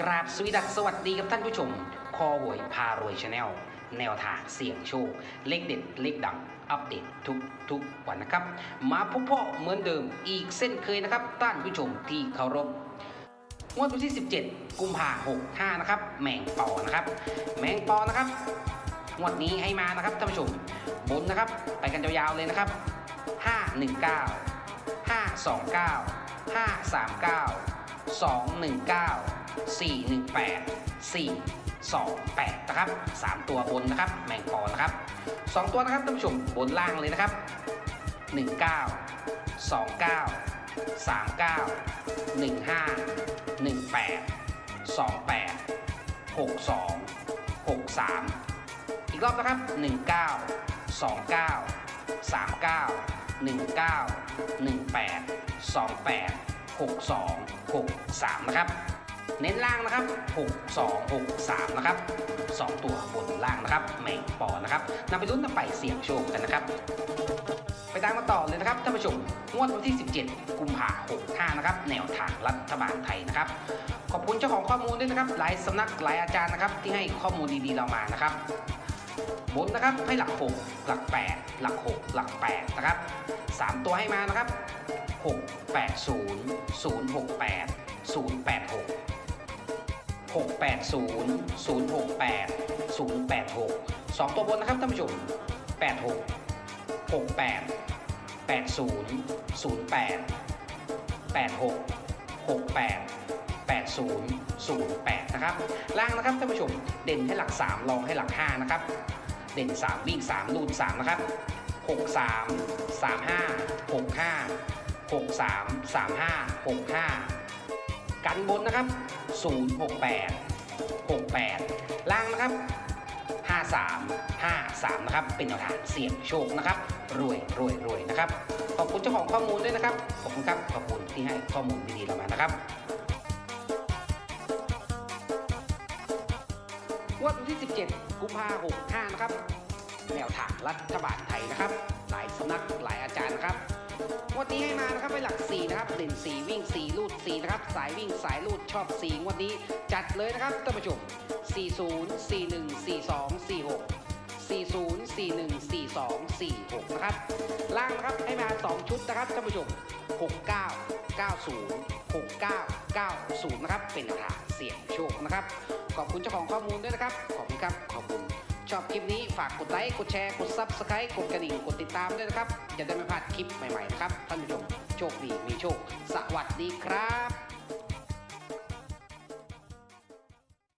กราบสวีดัสสวัสดีกับท่านผู้ชม คอหวยพารวยชาแนลแนวทางเสี่ยงโชค เลขเด็ด เลขดัง อัปเดตทุกทุกวันนะครับ มาพบพ่อเหมือนเดิมอีกเส้นเคยนะครับท่านผู้ชมที่เคารพงวดวันที่ 17 กุมภาหกห้านะครับ แมงปอนะครับ แมงปอนะครับงวดนี้ให้มานะครับท่านผู้ชมบนนะครับ ไปกันยาวๆเลยนะครับ 519 529 539 219 418 428 นะครับ 3 ตัวบนนะครับ แมงปอนะครับ 2 ตัวนะครับท่านผู้ชมบนล่างเลยนะครับ 19 29 39 15 18 28 62 63 อีกรอบนะครับ 19 29 39 19 18 28 62 63 นะครับ เน้นล่างนะครับ 62 63 นะครับ 2 ตัวบนล่างนะครับแมงปอนะครับนำไปลุ้นนำไปเสี่ยงโชคกันนะครับ ไปตามมาต่อเลยนะครับท่านผู้ชมงวดวันที่ 17 กุมภาพันธ์65 นะครับ แนวทางรัฐบาลไทยนะครับ ขอบคุณเจ้าของข้อมูลด้วยนะครับ หลายสำนักหลายอาจารย์นะครับ ที่ให้ข้อมูลดีๆเรามานะครับบนนะครับให้หลัก 6 หลัก 8 หลัก 6 หลัก8นะครับ 3 ตัวให้มานะครับ 6 8 0 0 6 8 0 8 6 680 068 086 2 ตัวบนนะครับท่านผู้ชม 86 68 80 08 86 68 80 08 นะครับ ล่างนะครับท่านผู้ชม เด่นให้หลัก 3 รองให้หลัก 5 นะครับ เด่น 3 วิ่ง 3 ลูด 3 นะครับ 63 35 65 63 35 65 กันบนนะครับ 068 68 ล่างนะครับ 53 53 นะครับ เป็นแนวทางเสี่ยงโชคนะครับ รวยรวยรวยนะครับ ขอบคุณเจ้าของข้อมูลด้วยนะครับ ขอบคุณครับ ขอบคุณที่ให้ข้อมูลดีๆเรามานะครับวดวันที่ 17 กุมภาพันธ์65 นะครับ แนวทางรัฐบาลไทยนะครับ หลายสำนักหลายอาจารย์นะครับ งวดนี้ให้มานะครับไปหลัก4นะครับเด่น4วิ่ง4ลูด4นะครับสายวิ่งสายลูดชอบ4งวดนี้ จัดเลยนะครับท่านผู้ชม40 41 42 46 40 41 42 46 นะครับ ล่างนะครับให้มา 2 ชุดนะครับท่านผู้ชม 69 90 69 90 นะครับ เป็นราคาเสี่ยงโชคนะครับ ขอบคุณเจ้าของข้อมูลด้วยนะครับ ขอบคุณครับ ขอบคุณ ชอบคลิปนี้ฝากกดไลค์กดแชร์กดซับสไครต์กดกระดิ่งกดติดตามด้วยนะครับ จะได้ไม่พลาดคลิปใหม่ๆนะครับท่านผู้ชมโชคดีมีโชค สวัสดีครับ